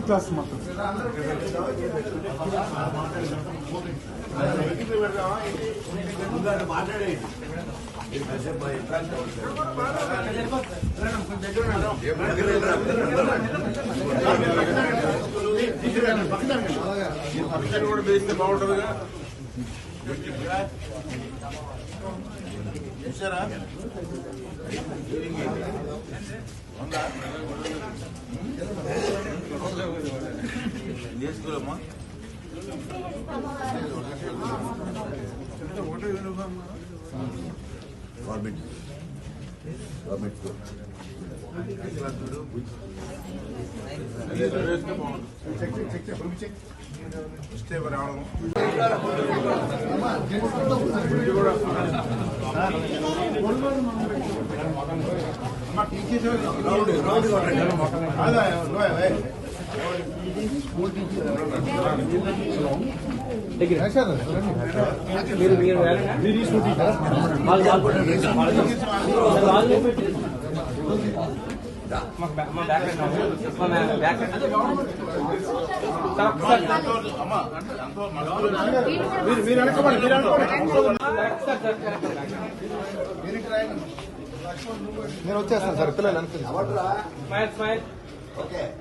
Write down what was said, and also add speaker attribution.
Speaker 1: Class మాట్లాడేది
Speaker 2: పక్కన కూడా వేస్తే బాగుంటుందిగా చూసారా? చేసుకోలేమ్మా గవర్నమెంట్ గవర్నమెంట్ స్కూల్
Speaker 3: మీరు మీరు.
Speaker 1: నేను వచ్చేస్తాను సార్ పిల్లలు వెనక
Speaker 4: Okay.